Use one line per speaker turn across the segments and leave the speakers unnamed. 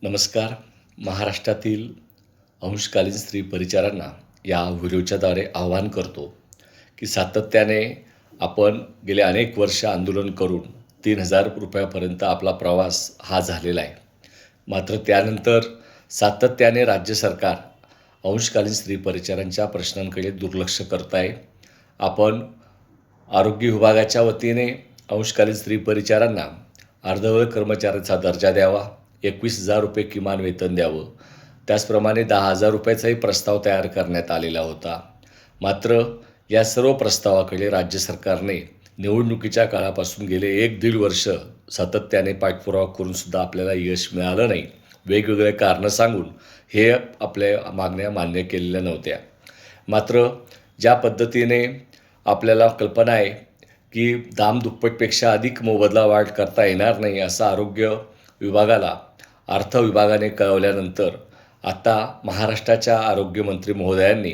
नमस्कार. महाराष्ट्रातील अंशकालीन स्त्री परिचारांना या व्हिडिओच्याद्वारे आवाहन करतो की सातत्याने आपण गेले अनेक वर्ष आंदोलन करून तीन हजार रुपयापर्यंत आपला प्रवास हा झालेला आहे. मात्र त्यानंतर सातत्याने राज्य सरकार अंशकालीन स्त्री परिचारांच्या प्रश्नांकडे दुर्लक्ष करत आहे आपण आरोग्य विभागाच्या वतीने अंशकालीन स्त्री परिचारांना अर्धवेळ कर्मचाऱ्याचा दर्जा द्यावा. एकवीस हजार रुपये किमान वेतन द्यावं. त्याचप्रमाणे दहा हजार रुपयाचाही प्रस्ताव तयार करण्यात आलेला होता. मात्र या सर्व प्रस्तावाकडे राज्य सरकारने निवडणुकीच्या काळापासून गेले एक दीड वर्ष सातत्याने पाठपुरावा करूनसुद्धा आपल्याला यश मिळालं नाही. वेगवेगळे कारणं सांगून हे आपल्या मागण्या मान्य केलेल्या नव्हत्या. मात्र ज्या पद्धतीने आपल्याला कल्पना आहे की दाम दुप्पटपेक्षा अधिक मोबदला वाढ करता येणार नाही असं आरोग्य विभागाला अर्थ विभागाने कळवल्यानंतर आता महाराष्ट्राच्या आरोग्यमंत्री महोदयांनी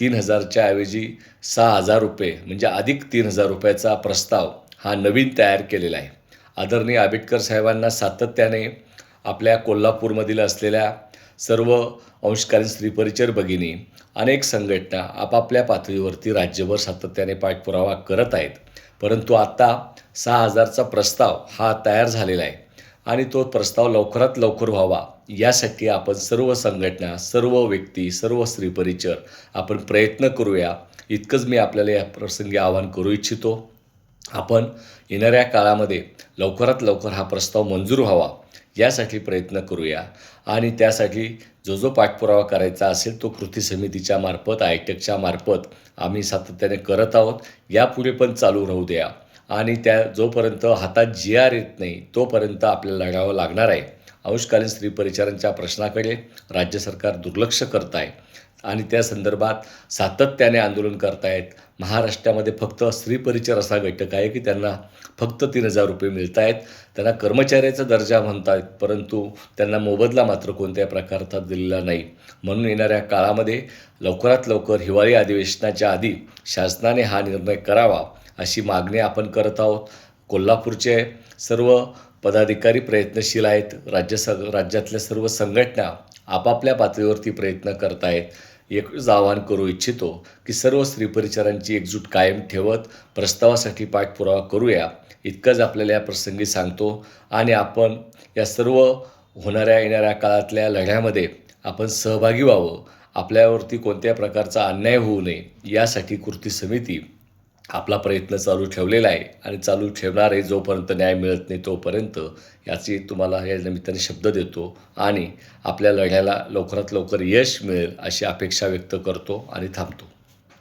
तीन हजारच्या ऐवजी सहा हजार रुपये म्हणजे अधिक तीन हजार रुपयाचा प्रस्ताव हा नवीन तयार केलेला आहे. आदरणीय आंबेडकर साहेबांना सातत्याने आपल्या कोल्हापूरमधील असलेल्या सर्व अंशकालीन स्त्रीपरिचर भगिनी अनेक संघटना आपापल्या पातळीवरती राज्यभर सातत्याने पाठपुरावा करत आहेत. परंतु आत्ता सहा हजारचा प्रस्ताव हा तयार झालेला आहे. आणि तो प्रस्ताव लवकरात लवकर व्हावा. यासाठी आपण सर्व संघटना सर्व व्यक्ती सर्व स्त्री परिचर आपण प्रयत्न करूया. इतकंच मी आपल्याला या प्रसंगी आवाहन करू इच्छितो. आपण येणाऱ्या काळामध्ये लवकरात लवकर हा प्रस्ताव मंजूर व्हावा. यासाठी प्रयत्न करूया. आणि त्यासाठी जो जो पाठपुरावा करायचा असेल तो कृती समितीच्या मार्फत आयटेकच्या मार्फत आम्ही सातत्याने करत आहोत. यापुढे पण चालू राहू द्या. आणि त्या जोपर्यंत हातात जी आर येत नाही तोपर्यंत आपल्याला लढावं लागणार आहे. अंशकालीन स्त्री परिचारांच्या प्रश्नाकडे राज्य सरकार दुर्लक्ष करत आहे. आणि त्या संदर्भात सातत्याने आंदोलन करतायत महाराष्ट्रामध्ये फक्त स्त्री परिचर असा घटक आहे की त्यांना फक्त तीन हजार रुपये मिळत आहेत. त्यांना कर्मचाऱ्याचा दर्जा म्हणतात परंतु त्यांना मोबदला मात्र कोणत्या प्रकारचा दिलेला नाही. म्हणून येणाऱ्या काळामध्ये लवकरात लवकर हिवाळी अधिवेशनाच्या आधी शासनाने हा निर्णय करावा. अशी मागणी आपण करत आहोत. कोल्हापूरचे सर्व पदाधिकारी प्रयत्नशील आहेत. राज्य स राज्यातल्या सर्व संघटना आपापल्या पातळीवरती प्रयत्न करत आहेत एकच आवाहन करू इच्छितो की सर्व स्त्री परिचारांची एकजूट कायम ठेवत प्रस्तावासाठी पाठपुरावा करूया. इतकंच आपल्याला या प्रसंगी सांगतो आणि आपण या सर्व होणाऱ्या येणाऱ्या काळातल्या लढ्यामध्ये आपण सहभागी व्हावं. आपल्यावरती कोणत्या प्रकारचा अन्याय होऊ नये. यासाठी कृती समिती आपला प्रयत्न चालू ठेवलेला आहे आणि चालू ठेवणार आहे जोपर्यंत न्याय मिळत नाही तोपर्यंत याची तुम्हाला या निमित्ताने शब्द देतो आणि आपल्या लढ्याला लवकरात लवकर यश मिळेल अशी अपेक्षा व्यक्त करतो आणि थांबतो.